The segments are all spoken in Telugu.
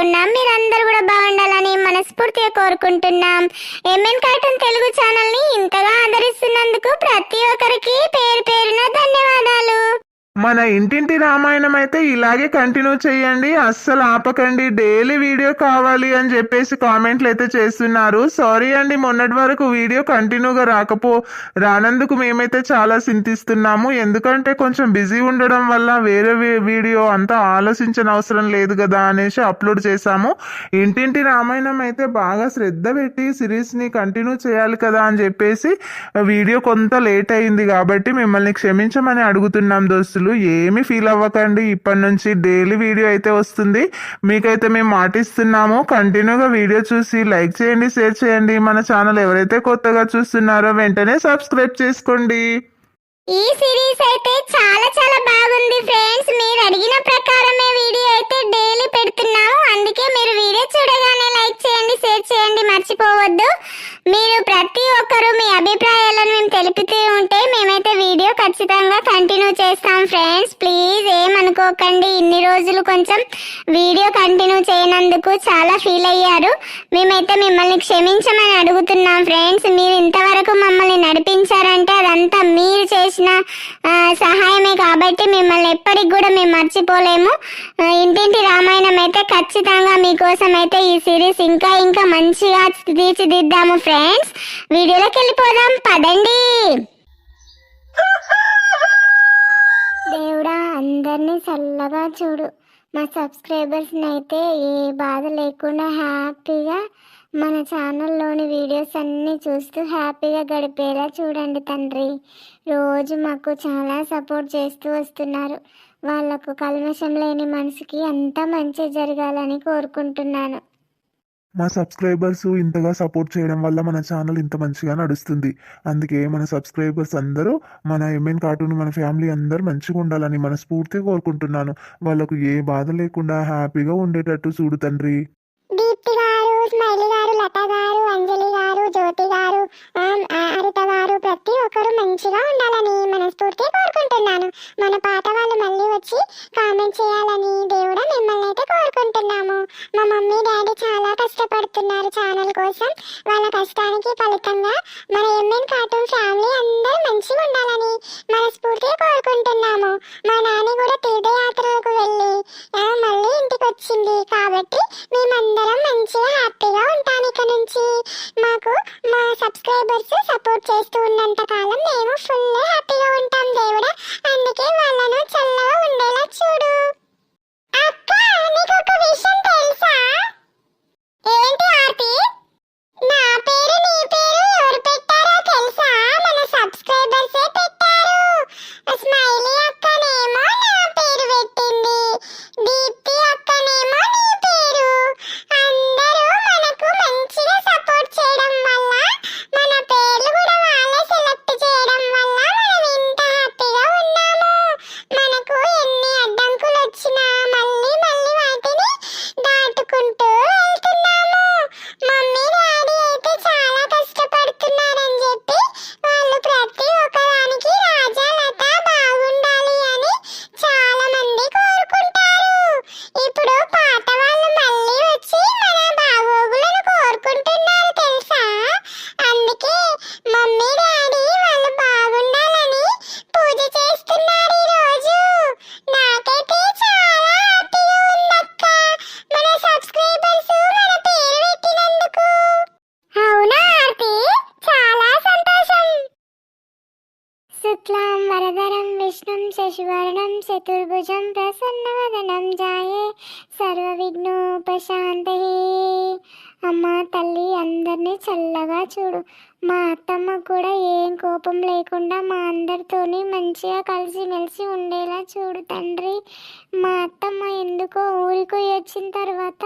బాగున్నాం. మీరందరూ కూడా బాగుండాలని మనస్ఫూర్తిగా కోరుకుంటున్నాం. ఎంఎన్ కార్టూన్ తెలుగు ఛానల్ని ఇంతగా ఆదరిస్తున్నందుకు ప్రతి ఒక్కరికి పేరు పేరున ధన్యవాదాలు. మన ఇంటింటి రామాయణం అయితే ఇలాగే కంటిన్యూ చేయండి. అస్సలు ఆపకండి. డైలీ వీడియో కావాలి అని చెప్పేసి కామెంట్లు అయితే చేస్తున్నారు. సారీ అండి మొన్నటి వరకు వీడియో కంటిన్యూగా రాకపో రానందుకు మేమైతే చాలా చింతిస్తున్నాము. ఎందుకంటే కొంచెం బిజీ ఉండడం వల్ల వేరే వీడియో అంతా ఆలోచించిన అవసరం లేదు కదా అనేసి అప్లోడ్ చేశాము. ఇంటింటి రామాయణం అయితే బాగా శ్రద్ధ పెట్టి సిరీస్ని కంటిన్యూ చేయాలి కదా అని చెప్పేసి వీడియో కొంత లేట్ అయింది కాబట్టి మిమ్మల్ని క్షమించమని అడుగుతున్నాం అసలు ఏమి ఫీల్ అవ్వకండి. ఇప్పటి నుంచి డైలీ వీడియో అయితే వస్తుంది. మీకైతే మేము మాటిస్తున్నాము. కంటిన్యూగా వీడియో చూసి లైక్ చేయండి షేర్ చేయండి. మన ఛానల్ ఎవరైతే కొత్తగా చూస్తున్నారో వెంటనే సబ్స్క్రైబ్ చేసుకోండి. ఈ సిరీస్ అయితే చాలా చాలా బాగుంది ఫ్రెండ్స్. మీరు అడిగిన ప్రకారమే వీడియో అయితే డైలీ పెడుతున్నాము అందుకే మీరు వీడియో చూడగానే లైక్ చేయండి షేర్ చేయండి మర్చిపోవద్దు. మీరు ప్రతి ఒక్కరూ మీ అభిప్రాయాలను మేము తెలుపుతూ ఉంటే మేమైతే వీడియో ఖచ్చితంగా కంటిన్యూ చేస్తాం ఫ్రెండ్స్. ప్లీజ్ ఏమనుకోకండి ఇన్ని రోజులు కొంచెం వీడియో కంటిన్యూ చేయనందుకు చాలా ఫీల్ అయ్యారు. మేమైతే మిమ్మల్ని క్షమించమని అడుగుతున్నాం ఫ్రెండ్స్. మీరు ఇంతవరకు మమ్మల్ని నడిపించారంటే అదంతా మీరు చేసి చేసిన సహాయమే కాబట్టి మిమ్మల్ని ఎప్పటికి కూడా మేము మర్చిపోలేము. ఇంటింటి రామాయణం అయితే ఖచ్చితంగా మీకోసం అయితే ఈ సిరీస్ ఇంకా ఇంకా మంచిగా తీర్చిదిద్దాము ఫ్రెండ్స్. వీడియోలోకి వెళ్ళిపోదాం పదండి. దేవుడా అందరినీ చల్లగా చూడు. మా సబ్స్క్రైబర్స్ని అయితే ఏ బాధ లేకుండా హ్యాపీగా మన ఛానల్లోని వీడియోస్ అన్నీ చూస్తూ హ్యాపీగా గడిపేలా చూడండి తండ్రి. రోజు మాకు చాలా సపోర్ట్ చేస్తూ వస్తున్నారు. వాళ్ళకు కల్మషం లేని మనసుకి అంతా మంచి జరగాలని కోరుకుంటున్నాను. మా సబ్స్క్రైబర్స్ ఇంతగా సపోర్ట్ చేయడం వల్ల మన ఛానల్ ఇంత మంచిగా నడుస్తుంది. అందుకే మన సబ్స్క్రైబర్స్ అందరూ మన ఎంఎన్ కార్టూన్ మన ఫ్యామిలీ అందరూ మంచిగా ఉండాలని మనస్ఫూర్తిగా కోరుకుంటున్నాను. వాళ్ళకు ఏ బాధ లేకుండా హ్యాపీగా ఉండేటట్టు చూడు తండ్రి. దీప్తి గారు స్మైలీ గారు లత గారు అంజలి గారు జ్యోతి గారు హరిత గారు ప్రతి ఒక్కరు మంచిగా ఉండాలని మనస్ఫూర్తి కోరుకుంటున్నాను. మన పాట వాళ్ళు మళ్ళీ వచ్చి కామెంట్ చేయాలని దేవుడా మిమ్మల్ని అయితే కోరుకుంటున్నాము. మా మమ్మీ డాడీ చాలా కష్టపడుతున్నారు ఛానల్ కోసం. వాళ్ళ కష్టానికి ఫలితంగా మన ఎంఎన్ కార్టూన్ ఫ్యామిలీ అందరూ మంచిగా ఉండాలని మనస్ఫూర్తిగా కోరుకుంటున్నాము. మా నాని కూడా తీర్థయాత్రలకు వెళ్ళి మళ్ళీ ఇంటికి వచ్చింది కాబట్టి మేమందరం మంచిగా హ్యాపీగా ఉంటాను ఇక నుంచి మాకు మా సబ్స్క్రైబర్స్ సపోర్ట్ చేస్తూ ఉన్నంత కాలం మేము ఫుల్ హ్యాపీగా ఉంటాం దేవుడా. అందుకే వాళ్ళను చల్లగా ఉండేలా చూడు. అక్క నీకు ఒక విషయం తెలుసా? ఏంటి ఆర్తి? నా పేరు నీ పేరు ఎవరి పేరు తెలుసా మన సబ్స్క్రైబర్సే పెట్టారు స్మైలీ అక్కనేమో నా పేరు పెట్టింది దీప్తి అక్కనేమో నీ పేరు అందరూ మనకు మంచిగా సపోర్ట్ చేయడం వల్ల మన పేర్లు కూడా వాళ్ళే సెలెక్ట్ చేయడం వల్ల మనం ఇంత హ్యాపీగా ఉన్నాము మనకు ఎన్ని అడ్డంకులు వచ్చినా మళ్ళీ మళ్ళీ వాటిని దాటుకుంటూ వెళ్తున్నాము మమ్మీ డాడీ అయితే చాలా కష్టపడుతున్నారని చెప్పి వాళ్ళు ప్రతి ఒక్కదానికి రాజా లత బాగుండాలి అని చాలా మంది కోరుకుంటారు ఇప్పుడు పాత వాళ్ళు మళ్ళీ వచ్చి మన బాగోగులను కోరుకుంటున్నారు తెలుసా అందుకే మమ్మీ డాడీ వాళ్ళు బాగుండాలని పూజ చేస్తున్నారు ఈ రోజు నాకైతే చాలా హ్యాపీగా ఉందక్క మన సబ్స్క్రైబర్స్ మన పేరు పెట్టినందుకు అవునా ఆర్తి చాలా సంతోషం శుక్లాం వరదరం విష్ణుం శశివర్ణం చతుర్భుజం ప్రసన్నవదనం జాయే సర్వ విఘ్నోపశాంతే అమ్మ తల్లి అందరినీ చల్లగా చూడు మా అత్తమ్మ కూడా ఏం కోపం లేకుండా మా అందరితోని మంచిగా కలిసిమెలిసి ఉండేలా చూడు తండ్రి. మా అత్తమ్మ ఎందుకో ఊరికి వచ్చిన తర్వాత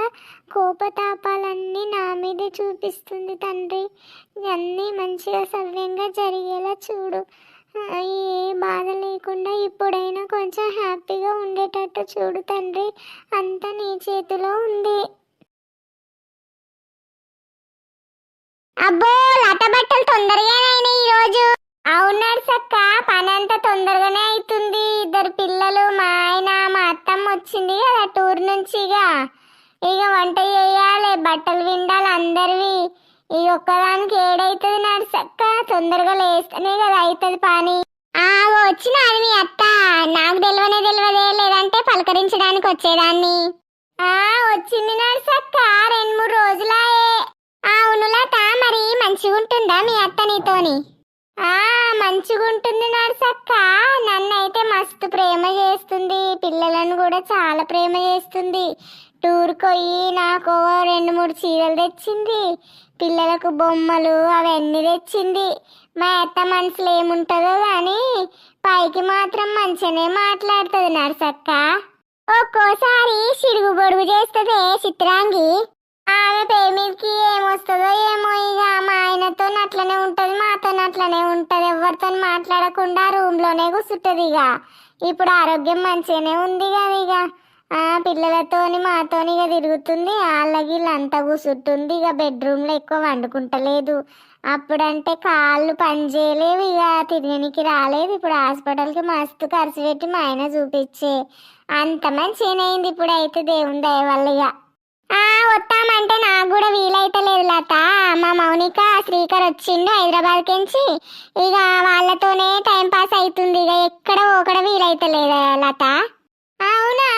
కోపతాపాలన్నీ నా మీదే చూపిస్తుంది తండ్రి. అన్నీ మంచిగా సవ్యంగా జరిగేలా చూడు. ఏ బాధ లేకుండా ఇప్పుడైనా కొంచెం హ్యాపీగా ఉండేటట్టు చూడు తండ్రి. అంతా నీ చేతిలో ఉంది. అబ్బో లత బట్టలు తొందరగానే ఈ రోజు అవునాడు సక్క పని అంతా తొందరగానే అవుతుంది ఇద్దరు పిల్లలు మా ఆయన మా అత్తమ్మ వచ్చింది కదా టూర్ నుంచి ఇక ఇక వంట చేయాలి బట్టలు విండాలి అందరివి. ఈ ఒక్కదానికి ఏడైతుంది నడుసక్క తొందరగా లేస్తేనే కదా అవుతుంది పని. ఆ వచ్చిన అది మీ అత్త. నాకు తెలియనే తెలియదే లేదంటే పలకరించడానికి వచ్చేదాన్ని. ఆ వచ్చింది నడుసక్క రెండు మూడు రోజులాయే అవునులాట మరి మంచిగా ఉంటుందా మీ అత్త నీతోని? ఆ మంచిగా ఉంటుంది నన్నైతే మస్తు ప్రేమ చేస్తుంది. పిల్లలను కూడా చాలా ప్రేమ చేస్తుంది. టూర్కి పోయి నాకు రెండు మూడు చీరలు తెచ్చింది. పిల్లలకు బొమ్మలు అవన్నీ తెచ్చింది. మా అత్త మనసులో ఏముంటుందో కానీ పైకి మాత్రం మంచిగానే మాట్లాడుతుంది నర్సక్క. ఒక్కోసారి సిడుగు పొడుగు చేస్తుంది చిత్రాంగి. ఆమె పేమెంట్కి ఏమొస్తుందో ఏమో ఇక మా ఆయనతో అట్లనే ఉంటుంది మాతో అట్లనే ఉంటుంది. ఎవరితో మాట్లాడకుండా రూమ్లోనే కూర్చుంటుంది ఇక. ఇప్పుడు ఆరోగ్యం మంచిగానే ఉంది కదా ఇక. పిల్లలతోని మాతోని ఇక తిరుగుతుంది. వాళ్ళకి వీళ్ళంతా కూర్చుంటుంది ఇక బెడ్రూమ్లో ఎక్కువ వండుకుంటలేదు. అప్పుడంటే కాళ్ళు పనిచేయలేవు ఇక. తిరగనికి రాలేదు. ఇప్పుడు హాస్పిటల్కి మస్తు ఖర్చు పెట్టి మా ఆయన చూపించే. అంత మంచిగానే అయింది. ఇప్పుడు అయితే దేవుని దయవల్ల ఇక. వస్తామంటే నాకు కూడా వీలైతే లేదు లత. మా మౌనిక శ్రీకర్ వచ్చిండు హైదరాబాద్ నుంచి. ఇక వాళ్ళతోనే టైం పాస్ అవుతుంది ఇక ఎక్కడ ఒకడ వీలైతే లేదా లత? అవునా?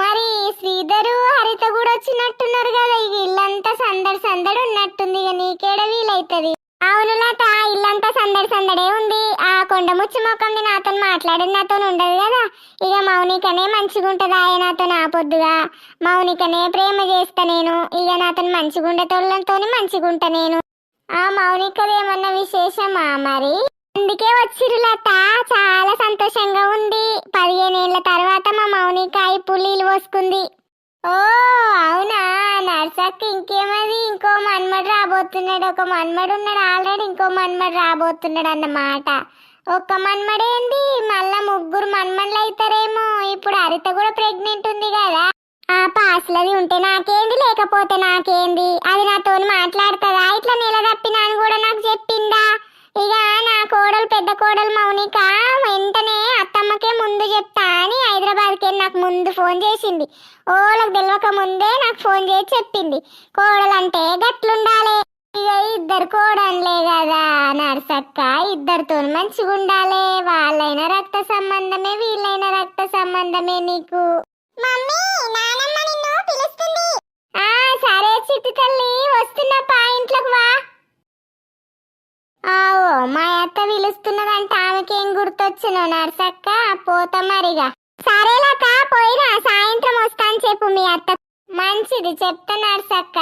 మరి శ్రీధరు హరిత కూడా వచ్చినట్టున్నారు కదా. ఇక ఇల్లంతా సందడి సందడి ఉన్నట్టుంది. ఇక నీకేడ వీలైతుంది? అవును లత ఇల్లంతా సందడి సందడే ఉంది. ఆ కొండ ముచ్చి మొక్కంది నాతో మాట్లాడేది నాతో ఉండదు కదా. ఇక మౌనికనే మంచిగా ఆయన నాతో ఆపొద్దుగా. పొద్దుగా మౌనికనే ప్రేమ చేస్తా నేను. ఇక నాతో మంచిగా ఉండేటోళ్ళతో మంచిగా ఉంటా నేను. ఆ మౌనికది ఏమన్నా విశేషమా మరి? అందుకే వచ్చిరు లత. చాలా సంతోషంగా ఉంది. పదిహేను ఏళ్ళ తర్వాత మా మౌనిక ఇప్పుడు పుల్లీలు పోసుకుంది. ఓ అవును? నర్సక్ ఇంకేమది? ఇంకో మన్మడు రాబోతున్నాడు. ఒక మన్మడు ఉన్నాడు ఆల్రెడీ ఇంకో మన్మడు రాబోతున్నాడు అన్నమాట. ఒక్క మన్మడేంది మళ్ళా ముగ్గురు మన్మన్లు అవుతారేమో ఇప్పుడు హరిత కూడా ప్రెగ్నెంట్ ఉంది కదా. ఆ పాస్లది ఉంటే నాకేంది? లేకపోతే నాకేంది? అది నాతో మాట్లాడుతుందా? ఇట్లా నిలదప్పినా అని కూడా నాకు చెప్పిందా? ఇక నా కోడలు పెద్ద కోడలు మౌనిక వెంటనే అత్తమ్మకే ముందు చెప్తా అని హైదరాబాద్కి నాకు ముందు ఫోన్ చేసింది. ఓళ్ళకి తెలియక ముందే నాకు ఫోన్ చేసి చెప్పింది. కోడలు అంటే గట్లుండాలి ఇక ఇద్దరు కోడన్లే కదా నర్సక్క ఇద్దరితో మంచిగా ఉండాలి వాళ్ళైన రక్త సంబంధమే వీళ్ళైన రక్త సంబంధమే నీకు. మమ్మీ నానమ్మ నిన్ను పిలుస్తుంది. ఆ సరే చిట్టి తల్లి వస్తున్నా పా ఇంట్లోకి వా. ఆవో మా అత్త పిలుస్తున్నదంట ఆమెకేం గుర్తొచ్చును నర్సక్క? పోతా మరిగా. సరేలాక పోయినా సాయంత్రం వస్తాను చెప్పు మీ అత్త. మంచిది చెప్తా నర్సక్క.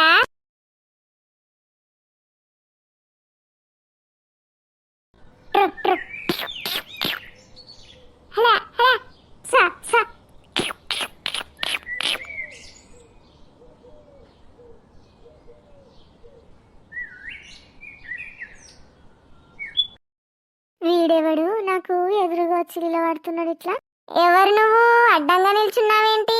ట్రుక్ ట్రుక్. హలా హలా. స స వీడెవడు? నాకు ఎదురుగా వచ్చి నిలబడుతున్నాడు ఇట్లా. ఎవరు నువ్వు? అడ్డంగా నిల్చున్నావేంటి?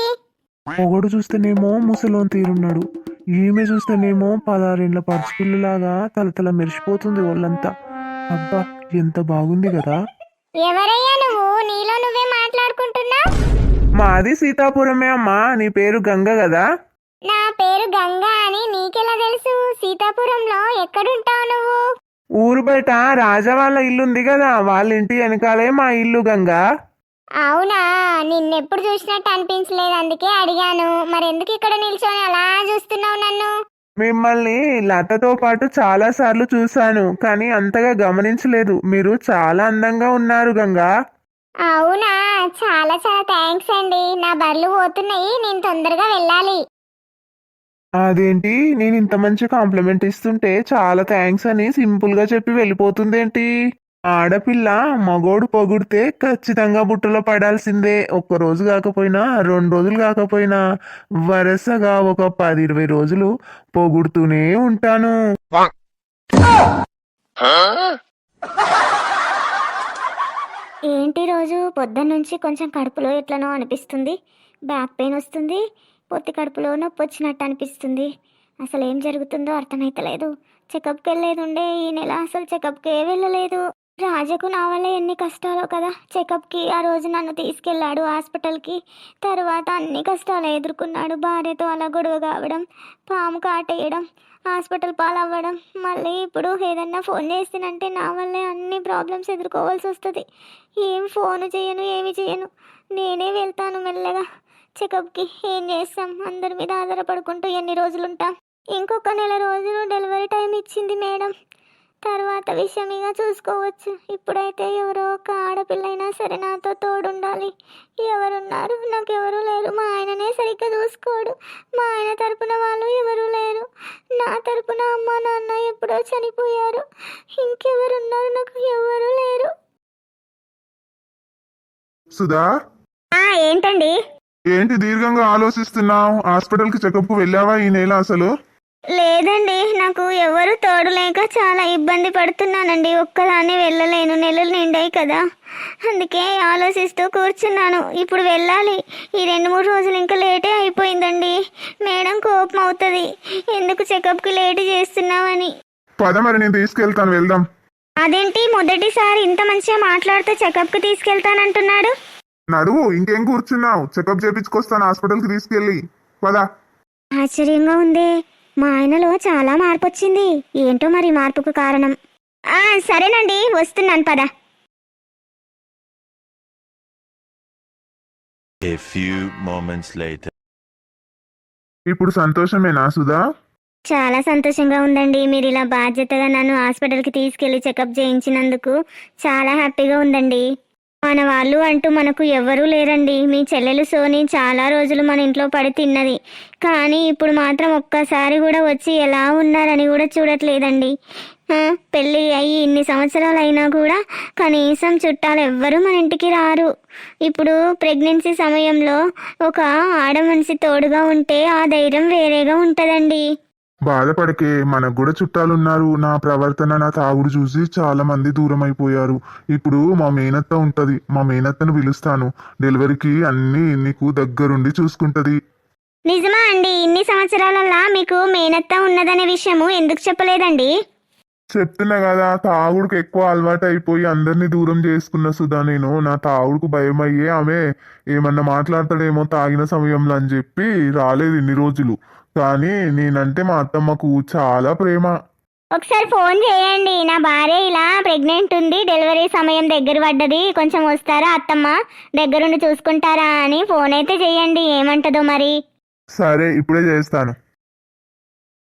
మొగడు చూస్తేనేమో ముసలోని తీరున్నాడు. ఈమె చూస్తేనేమో పదహారేండ్ల పరుచుపిల్లలాగా తలతల మెరిసిపోతుంది ఒళ్ళంతా. అబ్బా ఎంత బాగుంది కదా. ఎవరయ్యా నువ్వు? నీలో నువ్వే మాట్లాడుకుంటున్నా మాది సీతాపురమే అమ్మా. నీ పేరు గంగ కదా. నా పేరు గంగా అని నీకెలా తెలుసు? సీతాపురంలో ఎక్కడుంటావు? నువ్వు ఊరు బయట రాజా వాళ్ళ ఇల్లు ఉంది కదా వాళ్ళ ఇంటి వెనకాలే మా ఇల్లు గంగా. అవునా? నిన్నెప్పుడు చూసినట్టు అనిపించలేదు అందుకే అడిగాను. మరి ఎందుకు ఇక్కడ నిల్చొని అలా చూస్తున్నావు నన్ను? మిమ్మల్ని లతతో పాటు చాలా సార్లు చూశాను కానీ అంతగా గమనించలేదు. మీరు చాలా అందంగా ఉన్నారు గంగా. అవునా? చాలా చాలా థ్యాంక్స్ అండి. నా బర్లు పోతున్నాయి నేను తొందరగా వెళ్ళాలి. అదేంటి? నేను ఇంత మంచి కాంప్లిమెంట్ ఇస్తుంటే చాలా థ్యాంక్స్ అని సింపుల్గా చెప్పి వెళ్ళిపోతుందేంటి? ఆడపిల్ల మగోడు పొగిడితే ఖచ్చితంగా బుట్టలో పడాల్సిందే. ఒక్క రోజు కాకపోయినా రెండు రోజులు కాకపోయినా వరుసగా ఒక పది ఇరవై రోజులు పొగుడుతూనే ఉంటాను. ఏంటి రోజు? పొద్దున్న నుంచి కొంచెం కడుపులో ఎట్లనో అనిపిస్తుంది. బ్యాక్ పెయిన్ వస్తుంది. పొత్తి కడుపులో నొప్పి వచ్చినట్టు అనిపిస్తుంది. అసలు ఏం జరుగుతుందో అర్థమైతలేదు. చెకప్కి వెళ్ళేది ఉండే ఈ నెల అసలు చెకప్కే వెళ్ళలేదు. రాజకు నా వల్ల ఎన్ని కష్టాలో కదా. చెకప్కి ఆ రోజు నన్ను తీసుకెళ్ళాడు హాస్పిటల్కి. తర్వాత అన్ని కష్టాలు ఎదుర్కొన్నాడు భార్యతో అలా గొడవ కావడం పాము కాటేయడం హాస్పిటల్ పాలవ్వడం. మళ్ళీ ఇప్పుడు ఏదన్నా ఫోన్ చేస్తానంటే నా వల్లే అన్ని ప్రాబ్లమ్స్ ఎదుర్కోవాల్సి వస్తుంది ఏం ఫోన్ చేయను ఏమి చేయను. నేనే వెళ్తాను మెల్లగా. చెకప్కి ఏం చేస్తాం? అందరి మీద ఆధారపడుకుంటూ ఎన్ని రోజులు ఉంటాం ఇంకొక నెల రోజులు డెలివరీ టైం ఇచ్చింది మేడం. తర్వాత విషయం ఇక చూసుకోవచ్చు. ఇప్పుడైతే ఎవరో ఒక ఆడపిల్లైనా సరే నాతో తోడుండాలి. ఎవరున్నారు? నాకు ఎవరు లేరు. మా ఆయననే సరిగ్గా చూసుకోడు. మా ఆయన తరపున వాళ్ళు ఎవరు లేరు. నా తరపున అమ్మ నాన్న ఎప్పుడో చనిపోయారు. ఇంకెవరున్నారు? నాకు ఎవరు లేరు. సుధా? ఏంటండి? ఏంటి దీర్ఘంగా ఆలోచిస్తున్నావు? హాస్పిటల్కి చెకప్కు వెళ్ళావా ఈ నెల అసలు? లేదండి నాకు ఎవరు తోడు లేక చాలా ఇబ్బంది పడుతున్నానండి. ఒక్కదాన్ని వెళ్ళలేను. నెలలు నిండాయి కదా. అందుకే ఆలోచిస్తూ కూర్చున్నాను. ఇప్పుడు వెళ్ళాలి. ఈ రెండు మూడు రోజులు ఇంకా లేటే అయిపోయిందండి. మేడం కోపం అవుతుంది. ఎందుకు చెకప్కి లేట్ చేస్తున్నావని? పద మరి నేను తీసుకెళ్తాను. వెళ్దాం. అదేంటి? మొదటిసారి ఇంత మంచిగా మాట్లాడుతూ చెకప్కి తీసుకెళ్తానంటున్నాడు. నడువు ఇంకేం కూర్చున్నావు? చెకప్ చేపించుకొస్తాను హాస్పిటల్కి తీసుకెళ్ళి. పద. ఆశ్చర్యంగా ఉందే. మా ఆయనలో చాలా మార్పు వచ్చింది ఏంటో మరి మార్పుకు కారణం. ఆ సరేనండి వస్తున్నాను పద. A few moments later. ఇప్పుడు సంతోషమేనా సుధా? చాలా సంతోషంగా ఉందండి. మీరు ఇలా బాధ్యతగా నన్ను హాస్పిటల్కి తీసుకెళ్ళి చెకప్ చేయించినందుకు చాలా హ్యాపీగా ఉందండి. మన వాళ్ళు అంటూ మనకు ఎవరూ లేరండి. మీ చెల్లెలు సోని చాలా రోజులు మన ఇంట్లో పడి తిన్నది. కానీ ఇప్పుడు మాత్రం ఒక్కసారి కూడా వచ్చి ఎలా ఉన్నారని కూడా చూడట్లేదండి. పెళ్ళి అయ్యి ఇన్ని సంవత్సరాలు అయినా కూడా కనీసం చుట్టాలు ఎవ్వరూ మన ఇంటికి రారు. ఇప్పుడు ప్రెగ్నెన్సీ సమయంలో ఒక ఆడ మనిషి తోడుగా ఉంటే ఆ ధైర్యం వేరేగా ఉంటుందండి. బాధపడకే మనకు కూడా చుట్టాలున్నారు. నా ప్రవర్తన నా తాగుడు చూసి చాలా మంది దూరం అయిపోయారు ఇప్పుడు మా మేనత్త ఉంటది. మా మేనత్తను పిలుస్తాను. డెలివరీకి అన్ని నీకు దగ్గరుండి చూసుకుంటది. నిజమా అండి. ఇన్ని సంవత్సరాలల్లా మీకు మేనత్త ఉన్నదనే విషయము ఎందుకు చెప్పలేదండి? చెప్తున్నా కదా తాగుడుకు ఎక్కువ అలవాటు అయిపోయి అందరినీ దూరం చేసుకున్న సుధా నేను. నా తాగుడుకు భయం అయ్యే ఆమె ఏమన్నా మాట్లాడతాడేమో తాగిన సమయంలో అని చెప్పి రాలేదు ఇన్ని రోజులు. కానీ నేనంటే మా అత్తమ్మకు చాలా ప్రేమ. ఒకసారి ఫోన్ చేయండి. నా భార్య ఇలా ప్రెగ్నెంట్ ఉంది. డెలివరీ సమయం దగ్గర పడ్డది. కొంచెం వస్తారా అత్తమ్మ? దగ్గరుండి చూసుకుంటారా అని ఫోన్ అయితే చేయండి. ఏమంటదో మరి? సరే ఇప్పుడే చేస్తాను.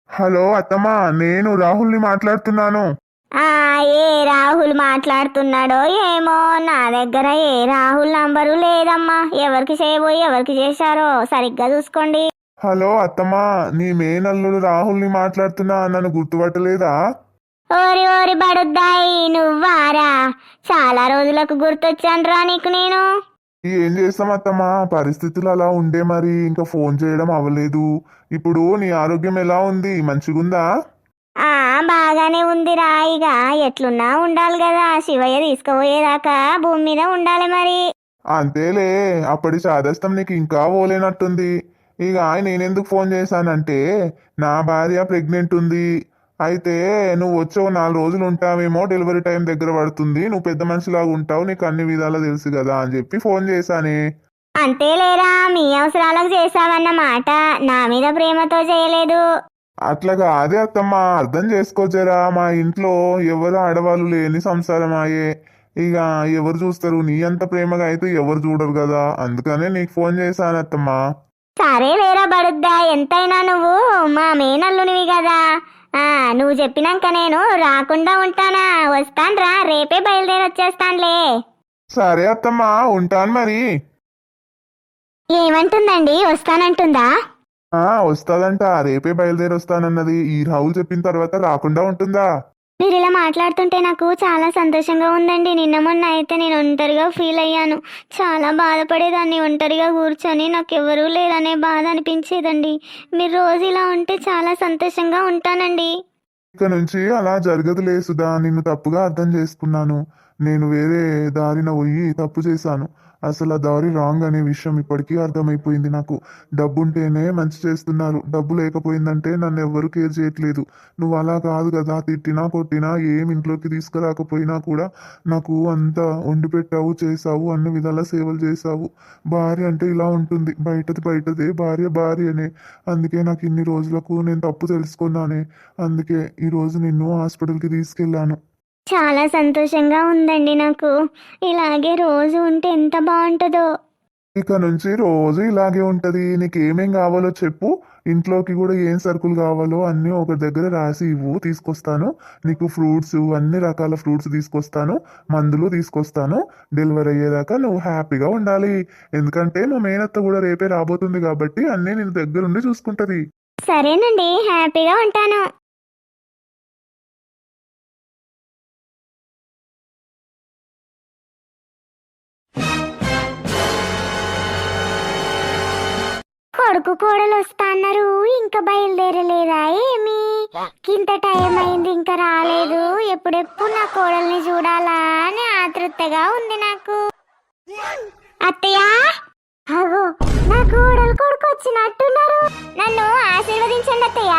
హలో అత్తమ్మ నేను రాహుల్ని మాట్లాడుతున్నాను. ఆ ఏ రాహుల్ మాట్లాడుతున్నాడో ఏమో? నా దగ్గర ఏ రాహుల్ నంబరు లేదమ్మా. ఎవరికి చేయబోయి ఎవరికి చేశారో? సరిగ్గా చూసుకోండి. హలో అత్తమ్మ నీ మేనల్లుడు రాహుల్ని మాట్లాడుతున్నా నన్ను గుర్తుపట్టలేదా? ఓరి ఓరి బడుద్దాయి నువ్వారా? చాలా రోజులకు గుర్తొచ్చానురా నీకు నేను. ఏం చేస్తాం అత్తమ్మ పరిస్థితులు అలా ఉండే మరి ఇంకా ఫోన్ చేయడం అవ్వలేదు. ఇప్పుడు నీ ఆరోగ్యం ఎలా ఉంది? మంచిగుందా? ఆ బాగానే ఉందిరా ఇక ఎట్లున్నా ఉండాలి కదా శివయ్య తీసుకుపోయేదాకా భూమి మీద ఉండాలి మరి. అంతేలే అప్పటి చాదస్తం నీకు ఇంకా పోలేనట్టుంది. ఇక నేనెందుకు ఫోన్ చేశానంటే నా భార్య ప్రెగ్నెంట్ ఉంది. అయితే నువ్వు వచ్చే ఓ నాలుగు రోజులు ఉంటావేమో డెలివరీ టైం దగ్గర పడుతుంది. నువ్వు పెద్ద మనిషిలాగా ఉంటావు నీకు అన్ని విధాలా తెలుసు కదా అని చెప్పి ఫోన్ చేశానే. అంతేలేరా మీ అవసరాలకు చేసావన్నమాట నా మీద ప్రేమతో చేయలేదు. అట్లా కాదే అత్తమ్మ అర్థం చేసుకోజరా మా ఇంట్లో ఎవరు ఆడవాళ్ళు లేని సంసారం అయ్యే ఇక ఎవరు చూస్తారు నీ అంత ప్రేమగా అయితే ఎవరు చూడరు కదా అందుకనే నీకు ఫోన్ చేశాను అత్తమ్మ. సరే లేరా బడుద్దా ఎంతైనా నువ్వు మా మేనల్లునివి కదా. ఆ నువ్వు చెప్పినాక నేను రాకుండా ఉంటానా? వస్తాన్రా రేపే బయలుదేరి వచ్చేస్తానులే. సరే అత్తమ్మ ఉంటాను మరి. ఏమంటుందండి? వస్తానంటుందా? ఆ వస్తాదంట. రేపే బయలుదేరి వస్తానన్నది ఈ రాహుల్ చెప్పిన తర్వాత రాకుండా ఉంటుందా? మీరు ఇలా మాట్లాడుతుంటే నాకు చాలా సంతోషంగా ఉందండి. నిన్న మొన్న అయితే నేను ఒంటరిగా ఫీల్ అయ్యాను. చాలా బాధపడేదాన్ని. ఒంటరిగా కూర్చొని నాకు ఎవరూ లేరనే బాధ అనిపించేదండి. మీరు రోజు ఇలా ఉంటే చాలా సంతోషంగా ఉంటానండి. ఇక నుంచి అలా జరగదులే సుధా. నిన్ను తప్పుగా అర్థం చేసుకున్నాను. నేను వేరే దారిన పోయి తప్పు చేశాను. అసలు ఆ దారి రాంగ్ అనే విషయం ఇప్పటికీ అర్థమైపోయింది నాకు. డబ్బుంటేనే మంచి చేస్తున్నారు. డబ్బు లేకపోయిందంటే నన్ను ఎవ్వరు కేర్ చేయట్లేదు. నువ్వు అలా కాదు కదా. తిట్టినా కొట్టినా ఏం ఇంట్లోకి తీసుకురాకపోయినా కూడా నాకు అంతా వండి పెట్టావు చేసావు అన్ని విధాల సేవలు చేసావు భార్య అంటే ఇలా ఉంటుంది. బయటది బయటదే. భార్య భార్యనే. అందుకే నాకు ఇన్ని రోజులకు నేను తప్పు తెలుసుకున్నానే. అందుకే ఈ రోజు నిన్ను హాస్పిటల్కి తీసుకెళ్ళాను. చాలా సంతోషంగా ఉందండి నాకు. ఇలాగే రోజు ఉంటే ఎంత బాగుంటుందో. ఇక నుంచి రోజు ఇలాగే ఉంటది. నీకు ఏమేం కావాలో చెప్పు. ఇంట్లోకి కూడా ఏం సరుకులు కావాలో అన్నీ ఒక దగ్గర రాసి ఇవ్వు తీసుకొస్తాను. నీకు ఫ్రూట్స్ అన్ని రకాల ఫ్రూట్స్ తీసుకొస్తాను. మందులు తీసుకొస్తాను. డెలివరీ అయ్యేదాకా నువ్వు హ్యాపీగా ఉండాలి. ఎందుకంటే మా మేనత్త కూడా రేపే రాబోతుంది కాబట్టి అన్నీ నేను దగ్గరుండి చూసుకుంటది. సరేనండి. హ్యాపీగా ఉంటాను. కొడుకు కోడలు వస్తా అన్నారు ఇంకా బయలుదేరలేదా ఏమి? ఇంత టైం అయింది ఇంకా రాలేదు. ఎప్పుడెప్పుడు నా కోడల్ని చూడాలా అని ఆతృతగా ఉంది నాకు. అత్తయ్య! అగో నా కోడలు కొడుకు వచ్చినట్టున్నారు నన్ను ఆశీర్వదించండి అత్తయ్య.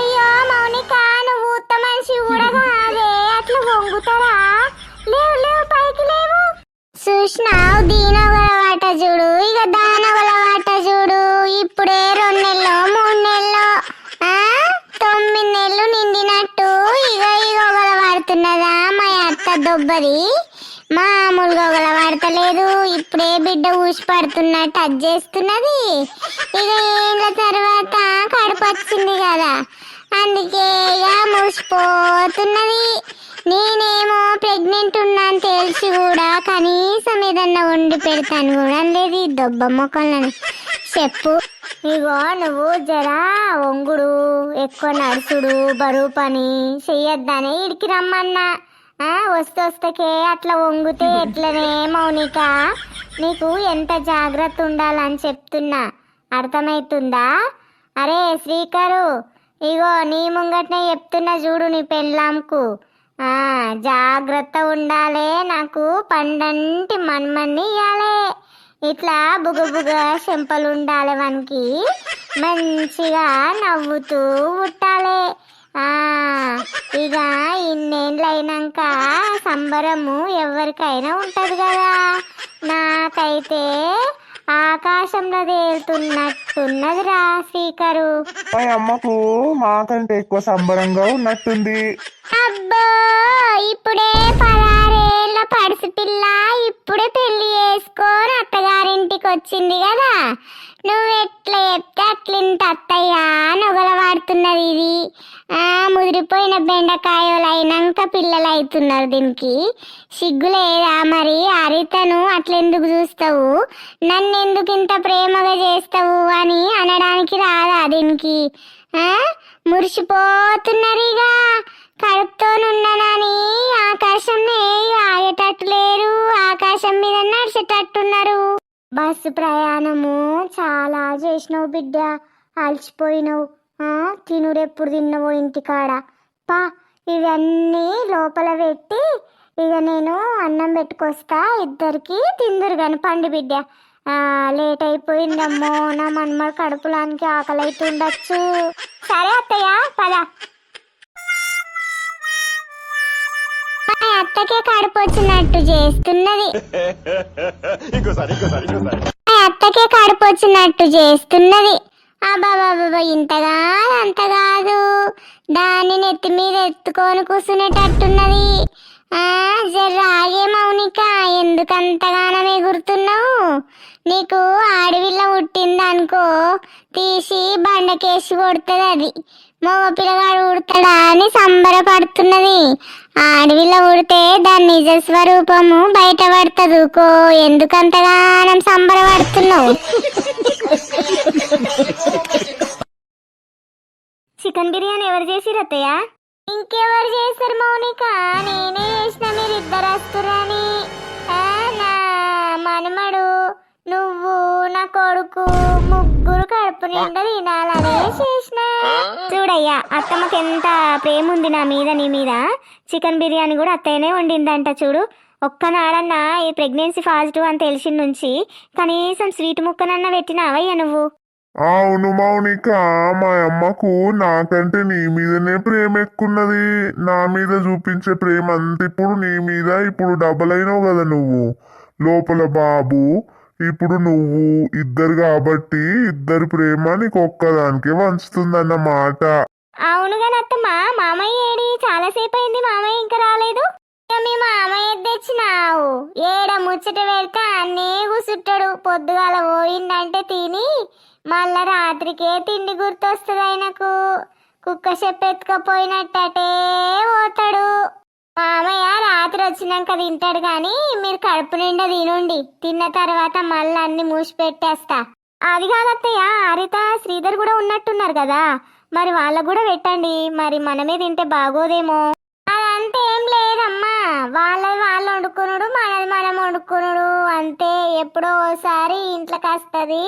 అయ్యో మౌనిక నువ్వు ఉత్త మనిషి కూడా కాదే అట్లా వంగుతారా? లేవు లేవు పైకి లేవు. చూసినావు దీనగలవాట చూడు. ఇక దొబ్బది మామూలుగా పడతలేదు ఇప్పుడే బిడ్డ ఊసి పడుతున్నట్టు అది చేస్తున్నది. ఇక ఏళ్ళ తర్వాత? కడుపు వచ్చింది కదా. అందుకే ఇక మూసిపోతున్నది. నేనేమో ప్రెగ్నెంట్ ఉన్నాను తెలిసి కూడా కనీసం ఏదన్నా వండి పెడతాను కూడా లేదు. ఈ దొబ్బ మొక్కలను. చెప్పు. ఇగో నువ్వు జరా వంగుడు ఎక్కువ నడుచుడు బరువు పని చెయ్యొద్దనే ఇడికి రమ్మన్నా. వస్తే అట్లా వంగితే ఎట్లనే మౌనిక? నీకు ఎంత జాగ్రత్త ఉండాలని చెప్తున్నా. అర్థమవుతుందా అరే శ్రీకరు ఇగో నీ ముంగట్నే చెప్తున్నా చూడు నీ పెళ్ళాంకు. ఆ జాగ్రత్త ఉండాలే నాకు పండంటి మన్మన్ని ఇయ్యాలే. ఇట్లా బుగబుగ బుగ చెంపలు ఉండాలి వానికి. మంచిగా నవ్వుతూ పుట్టాలి ఇక ఇన్నేళ్ళు అయినాక సంబరము ఎవరికైనా ఉంటది కదా నాకైతే ఆకాశంలో తేలుతున్నట్టున్నదిరా శ్రీకరు మా అమ్మకు మాకంటే ఎక్కువ సంబరంగా ఉన్నట్టుంది. అబ్బో ఇప్పుడే పదారేళ్ళ పడుసు పిల్ల ఇప్పుడే పెళ్ళి చేసుకొని ఇంటికి వచ్చింది కదా. నువ్వు ఎట్లా చెప్తే అట్లింత అత్తయ్యా నొగల వాడుతున్నది ఇది. ఆ ముదిరిపోయిన బెండకాయలు అయినాక పిల్లలు అవుతున్నారు దీనికి. సిగ్గు లేదా మరి? హరితను అట్లెందుకు చూస్తావు? నన్ను ఎందుకు ఇంత ప్రేమగా చేస్తావు అని అనడానికి రాదా దీనికి? ఆ మురిసిపోతున్నారు కడుపుతోనున్నానని ఆకాశం ఆగేటట్టు లేరు. ఆకాశం మీద నడిచేటట్టున్నారు. బస్సు ప్రయాణము చాలా చేసినావు బిడ్డ. అలసిపోయినావు. తినుడెప్పుడు తిన్నవో ఇంటికాడ. పా ఇవన్నీ లోపల పెట్టి ఇక నేను అన్నం పెట్టుకొస్తా. ఇద్దరికి తిందురు కానీ పండు బిడ్డ. లేట్ అయిపోయిందమ్మో. నా మనమ కడుపులానికి ఆకలి అవుతుండొచ్చు సరే అత్తయ్య పద. అత్తకే కడుపు వచ్చినట్టు చేస్తున్నది. అత్తకే కడుపు వచ్చినట్టు చేస్తున్నది. అబ్బాబాబా ఇంత కాదు అంత కాదు. దాన్ని నెత్తి మీద ఎత్తుకొని కూర్చునేటట్టున్నది ఆ జర ఆగే మౌనిక ఎందుకంతగానం ఎగురుతున్నావు? నీకు ఆడవిల్ల పుట్టిందనుకో తీసి బండకేసి కొడుతుంది అది. మగ పిల్లగాడు ఉడతాడా అని సంబరపడుతున్నది. అడవిలో ఉడితే దాని నిజ స్వరూపము బయటపడుతుంది కో ఎందుకంతగానం సంబరపడుతున్నావు? చికెన్ బిర్యానీ ఎవరు చేసిరు అత్తయ్య? ఇంకెవరు చేస్తారు మౌనిక? నేనే చేసిన మీరిద్దరు వస్తురని. నా మనమడు నువ్వు నా కొడుకు ముగ్గురు కడుపు నిండా తినాలనే చేసి చూడయ్యా అత్తమ్మకి ఎంత ప్రేమ ఉంది నా మీద నీ మీద. చికెన్ బిర్యానీ కూడా అత్తయ్యనే వండిందంట చూడు. ఒక్కనాడన్నా ఈ ప్రెగ్నెన్సీ పాజిటివ్ అని తెలిసిన నుంచి కనీసం స్వీట్ ముక్కనన్నా పెట్టినావయ్యా నువ్వు? అవును మౌనిక మా అమ్మకు నాకంటే నీ మీదనే ప్రేమ ఎక్కున్నది నా మీద చూపించే ప్రేమ అంత ఇప్పుడు నీ మీద ఇప్పుడు డబల్ అయినావు కదా నువ్వు. లోపల బాబు ఇప్పుడు నువ్వు ఇద్దరు కాబట్టి ఇద్దరు ప్రేమ నీకు ఒక్కదానికే వంచుతుందన్నమాట. అవును కానీ మామయ్య ఏడి? చాలాసేపు అయింది మామయ్య ఇంకా రాలేదు. మీ మామయ్య తెచ్చినావు. ఏడ ముచ్చట పెడితే అన్నీ కూసుట్టాడు పొద్దుగాల పోయిందంటే తిని మళ్ళా రాత్రికే తిండి గుర్తొస్తుంది ఆయనకు కుక్క చెప్పెత్తుకపోయినట్టటే పోతాడు. మామయ్య వచ్చినాక తింటాడు కానీ మీరు కడుపు నిండా తినుండి. తిన్న తర్వాత మళ్ళీ అన్ని మూసి పెట్టేస్తా అది కాదత్తయ్య హరిత శ్రీధర్ కూడా ఉన్నట్టున్నారు కదా. మరి వాళ్ళకు కూడా పెట్టండి. మరి మనమే తింటే బాగోదేమో. అదంతా ఏం లేదమ్మా. వాళ్ళది వాళ్ళు వండుకునుడు మనది మనం వండుకునుడు. అంతే. ఎప్పుడో ఒకసారి ఇంట్లోకి వస్తుంది.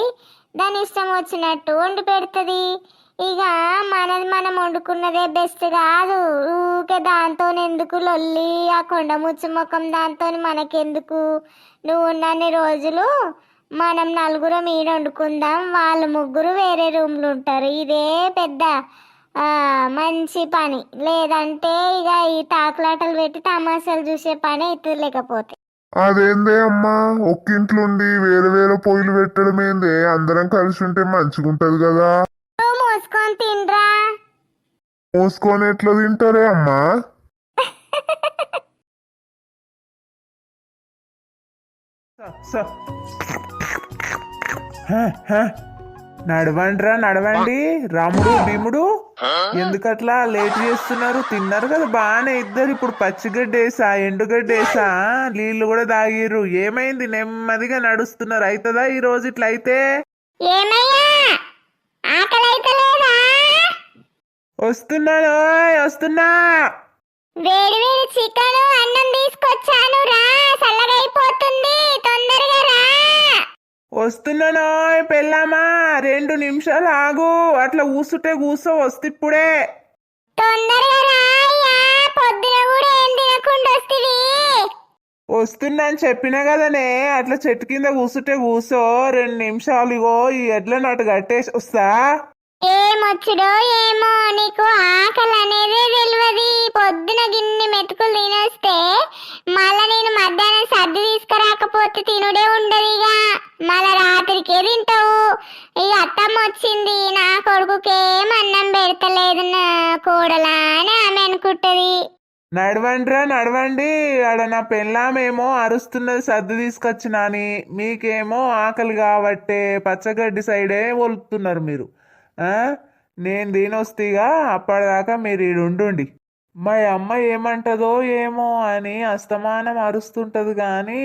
దాని ఇష్టం వచ్చినట్టు వండి పెడుతుంది. ఇక మనది మనం వండుకున్నదే బెస్ట్ కాదు. ఊకే దాంతో ఎందుకు లొల్లి? ఆ కొండ ముచ్చుముఖం దాంతో మనకెందుకు? నువ్వు ఉన్నన్ని రోజులు మనం నలుగురం ఈడ వండుకుందాం. వాళ్ళు ముగ్గురు వేరే రూమ్లు ఉంటారు. ఇదే పెద్ద ఆ, మంచి పని. లేదంటే ఇక ఈ తాకులాటలు పెట్టి తమాషాలు చూసే పని అవుతుంది లేకపోతే. అదేందే అమ్మా? ఒక్కింట్లుండి వేరే వేరే పొయ్యిలు పెట్టడం ఏందే అందరం కలిసి ఉంటే మంచిగుంటది కదా. మూసుకొని ఎట్లా తింటారే అమ్మా? స- హ, హ. నడవండిరా నడవండి. రాముడు భీముడు. ఎందుకట్లా లేట్ చేస్తున్నారు? తిన్నారు కదా బాగానే ఇద్దరు. ఇప్పుడు పచ్చిగడ్డేసా ఎండుగడ్డేసా నీళ్ళు కూడా తాగిర్రు. ఏమైంది? నెమ్మదిగా నడుస్తున్నారు. అవుతుందా ఈ రోజు ఇట్లా అయితే ఏమయ్యా ఆకలి అయితే లేదా వస్తున్నాను వస్తున్నా. వేడి వేడి చికెన్ అన్నం తీసుకొచ్చాను రా. చల్లగా అయిపోతుంది తొందరగా రా. వస్తున్నాను పెళ్ళామా. రెండు నిమిషాలు ఆగు. అట్లా కూసుంటే కూసో వస్తే ఇప్పుడే తొందరగా రా అయ్యా. పొద్దున కూడా ఏం తినకుండా వస్తుంది వస్తున్నా అని చెప్పినా కదనే. అట్లా చెట్టు కింద కూసుంటే కూసో రెండు నిమిషాలు ఇగో ఈ ఎడ్లను అటు కట్టేసి వస్తా. ఏమొచ్చుడో ఏమో నీకు ఆకలి అనేదే తెలియదు పొద్దున గిన్నె మెతుకులు తినేస్తే మళ్ళా నేను మధ్యాహ్నం సర్ది తీసుకురాకపోతే తినుడే ఉండదు ఇక మళ్ళా రాత్రికే తింటావు. ఈ అత్తమ్మ వచ్చింది నా కొడుకుకేం అన్నం పెడతలేదు నా కోడలా అని ఆమె అనుకుంటది. నడవండిరా నడవండి. ఆడ నా పెళ్ళామేమో అరుస్తున్నది సర్ది తీసుకొచ్చినా అని మీకేమో ఆకలి కాబట్టే పచ్చగడ్డి సైడే ఒలుతున్నారు మీరు. ఆ? నేను దీనొస్తీగా అప్పటిదాకా మీరు ఈడుండుండి మా అమ్మ ఏమంటదో ఏమో అని అస్తమానం అరుస్తుంటుంది కానీ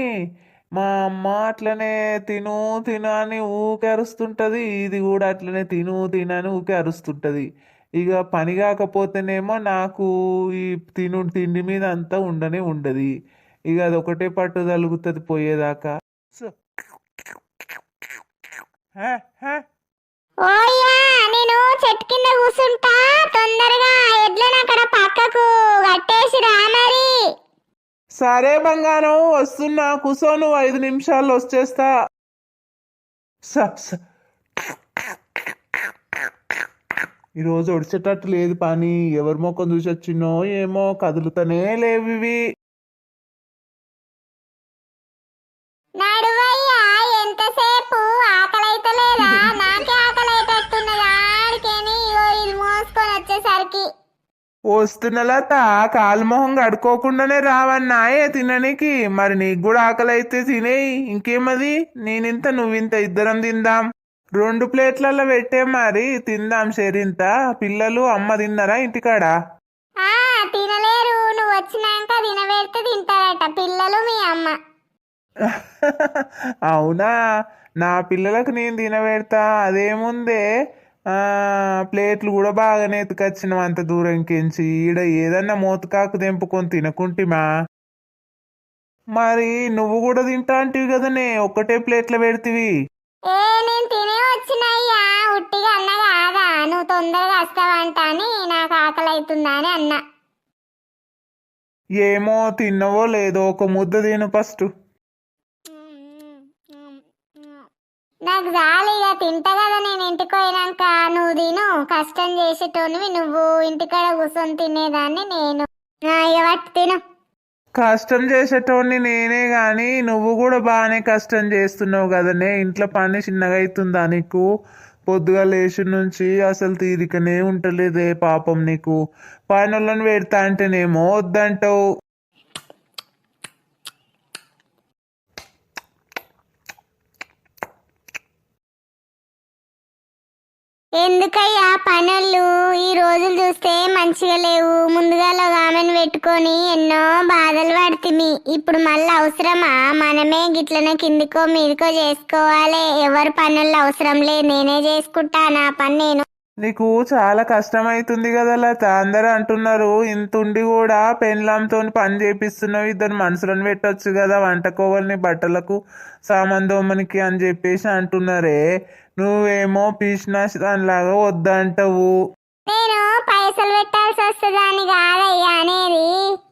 మా అమ్మ అట్లనే తిను తిను అని ఊకే అరుస్తుంటుంది ఇది కూడా అట్లనే తిను తిను అని ఊకే అరుస్తుంటుంది. ఇక పని కాకపోతేనేమో నాకు ఈ తిను తిండి మీద అంతా ఉండనే ఉండదు. ఇక అది ఒకటే పట్టు తలుగుతుంది పోయేదాకా. So hey, hey. ఓయ్యా నేను చెట్టు కింద కూర్చుంటా తొందరగా ఎడ్లను అక్కడ పక్కకు కట్టేసి రా మరి. సరే బంగారం వస్తున్నా కూసో నువ్వు ఐదు నిమిషాల్లో వచ్చేస్తా. స, ఈరోజు ఒడిచేటట్టు లేదు పని. ఎవరి మొక్కం చూసి వచ్చినో ఏమో కదులుతనే లేవు ఇవి. వస్తున్న లత కాలు మొహం కడుక్కోకుండానే రావన్నాయే తిననికి? మరి నీకు కూడా ఆకలి అయితే తినేయి. ఇంకేమది? నేనింత నువ్వింత ఇద్దరం తిందాం. రెండు ప్లేట్లలో పెట్టే మరి. తిందాం షెరింత. పిల్లలు అమ్మ తిన్నారా ఇంటికాడ? తినలేరు. నువ్వు వచ్చినాక తినబెడితే తింటారట. పిల్లలు మీ అమ్మ. అవునా? నా పిల్లలకు నేను తినబెడతా. అదేముందే? ప్లేట్లు కూడా బాగానే ఎత్తుకొచ్చినాం అంత దూరంకించి ఈడ ఏదన్నా మోతకాకు తెంపుకొని తినకుంటిమా? మరి నువ్వు కూడా తింటా అంటివి కదనే ఒక్కటే ప్లేట్లో పెడితివి. ఏ నేను తినే వచ్చినయ్యా ఉట్టిగా అన్న కాదా నువ్వు తొందరగా వస్తావంట అని నాకు ఆకలి అన్నా. ఏమో తిన్నవో లేదో ఒక ముద్ద తిను ఫస్ట్. నాకు జాలిగా ఇక తింటా కదా నేను ఇంటికి పోయినాక. నువ్వు తిను కష్టం చేసేటోనివి నువ్వు ఇంటికాడ కూర్చొని తినేదాన్ని నేను. తిను. కష్టం చేసేటోడిని నేనే గాని నువ్వు కూడా బాగానే కష్టం చేస్తున్నావు కదనే. ఇంట్లో పని చిన్నగా అవుతుందా నీకు? పొద్దుగా లేచి నుంచి అసలు తీరికనే ఉంటలేదే పాపం నీకు. పనులను పెడతా అంటేనేమో వద్దంటావు. ఎందుకయ్యా పనులు? ఈ రోజులు చూస్తే మంచిగా లేవు. ముందుగా ఆమెను పెట్టుకొని ఎన్నో బాధలు పడుతుంది. ఇప్పుడు మళ్ళీ అవసరమా? మనమే గిట్లనే కిందికో మీదికో చేసుకోవాలి. ఎవరి పనులు అవసరం లేదు. నేనే చేసుకుంటా. నా పని నేను నీకు చాలా కష్టమవుతుంది కదా లత. అందరూ అంటున్నారు ఇంత ఉండి కూడా పెన్లాంతో పని చేపిస్తున్నావు ఇద్దరు మనుషులను పెట్టొచ్చు కదా వంటకోవల్ని బట్టలకు సామందోమనికి దోమనికి అని చెప్పేసి అంటున్నారే. నువ్వేమో పీసినాసి దానిలాగా వద్దంటావు. నేను పైసలు పెట్టాల్సి వస్తుందని కాదయ్యా అనేది.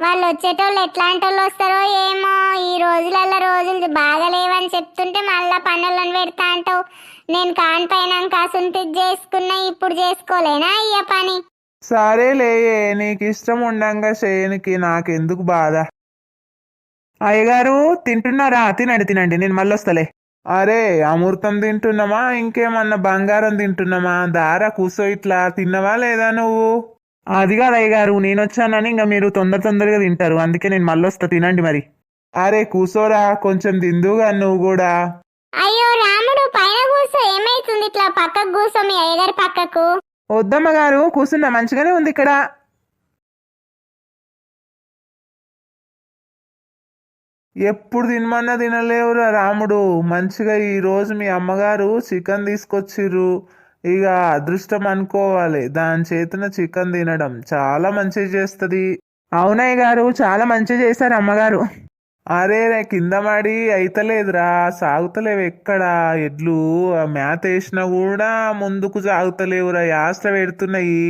వాళ్ళు వచ్చేటోళ్ళు ఎట్లాంటి వాళ్ళు వస్తారో ఏమో. ఈ రోజులలో రోజులు బాగలేవని చెప్తుంటే మళ్ళా పనులను పెడతా అంటావు. నేను కాన్ పైన కాసుంటి చేసుకున్నా ఇప్పుడు చేసుకోలేనా అయ్య పని? సరేలే నీకు ఇష్టం ఉండంగా చేయనికి నాకెందుకు బాధ? అయ్యగారు తింటున్నారా? తినండి తినండి నేను మళ్ళీ వస్తలే అరే అమృతం తింటున్నామా? ఇంకేమన్నా బంగారం తింటున్నామా? దారా కూసో ఇట్లా తిన్నవా లేదా నువ్వు? అది కాదు అయ్యగారు నేను వచ్చానని ఇంకా మీరు తొందర తొందరగా తింటారు. అందుకే నేను మళ్ళీ వస్తా తినండి మరి. అరే కూసోరా కొంచెం తిందుగా నువ్వు కూడా. అయ్యో రాముడు పైన కూర్చో ఏమైతుంది ఇట్లా పక్కకు కూర్చో మీ అయ్యగారి పక్కకు? వద్దమ్మ గారు కూర్చున్నా మంచిగానే ఉంది ఇక్కడ. ఎప్పుడు తినమన్నా తినలేవురా రాముడు. మంచిగా ఈరోజు మీ అమ్మగారు చికెన్ తీసుకొచ్చిర్రు. ఇక అదృష్టం అనుకోవాలి. దాని చేతిన చికెన్ తినడం చాలా మంచిగా చేస్తుంది. అవునయ్య గారు చాలా మంచిగా చేశారు అమ్మగారు. అరే రే కింద మాడి అయితలేదురా. సాగుతలేవు ఎక్కడ. ఎడ్లు ఆ మేత వేసినా కూడా ముందుకు సాగుతలేవురా. యాస్ట పెడుతున్నాయి.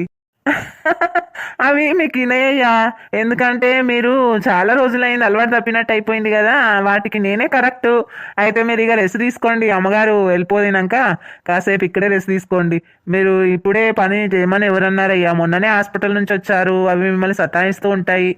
అవి మీకు ఇనయ్యా ఎందుకంటే మీరు చాలా రోజులైంది అలవాటు తప్పినట్టు అయిపోయింది కదా. వాటికి నేనే కరెక్ట్. అయితే మీరు ఇక రెస్ట్ తీసుకోండి. అమ్మగారు వెళ్ళిపోయినాక కాసేపు ఇక్కడే రెస్ట్ తీసుకోండి. మీరు ఇప్పుడే పని చేయమని ఎవరన్నారయ్యా? మొన్ననే హాస్పిటల్ నుంచి వచ్చారు. అవి మిమ్మల్ని సతాయిస్తూ ఉంటాయి.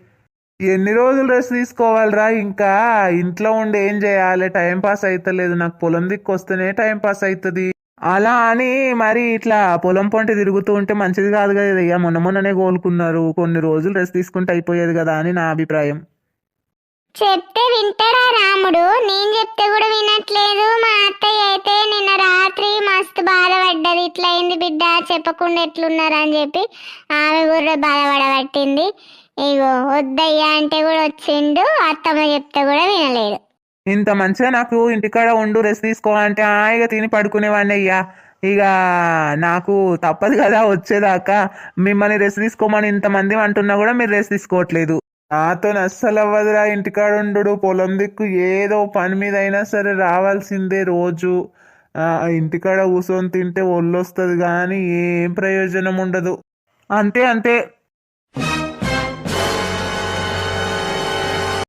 ఎన్ని రోజులు రెస్ట్ తీసుకోవాలిరా? ఇంకా ఇంట్లో ఉండి ఏం చేయాలి? టైం పాస్ అవుతలేదు నాకు పొలం దిక్కు వస్తేనే టైం పాస్ అవుతుంది. అలా అని మరి ఇట్లా పొలం పొంట తిరుగుతూ ఉంటే మంచిది కాదు కదా అయ్యా మొన్న మొన్ననే కోలుకున్నారు. కొన్ని రోజులు రెస్ట్ తీసుకుంటే అయిపోయేది కదా అని నా అభిప్రాయం. చెప్తే వింటాడా రాముడు? నేను చెప్తే కూడా వినట్లేదు. మా అత్తయ్య అయితే నిన్న రాత్రి మస్తు బాధపడ్డది. ఇట్లా అయింది బిడ్డ చెప్పకుండా ఎట్లున్నారు అని చెప్పి ఆమె కూడా బాధపడబట్టింది. ఇగో వద్దయ్యా అంటే కూడా వచ్చిండు. అత్తమ్మ చెప్తే కూడా వినలేదు. ఇంత మంచిగా నాకు ఇంటికాడ ఉండు రెస్ట్ తీసుకో అంటే హాయిగా తిని పడుకునేవాడిని అయ్యా. ఇక నాకు తప్పదు కదా వచ్చేదాకా. మిమ్మల్ని రెస్ట్ తీసుకోమని ఇంతమంది అంటున్నా కూడా మీరు రెస్ట్ తీసుకోవట్లేదు. నాతో అస్సలు అవ్వదురా ఇంటికాడ ఉండు పొలం దిక్కు ఏదో పని మీద అయినా సరే రావాల్సిందే రోజు. ఇంటికాడ కూర్చొని తింటే ఒళ్ళు వస్తుంది కానీ ఏం ప్రయోజనం ఉండదు. అంతే అంతే.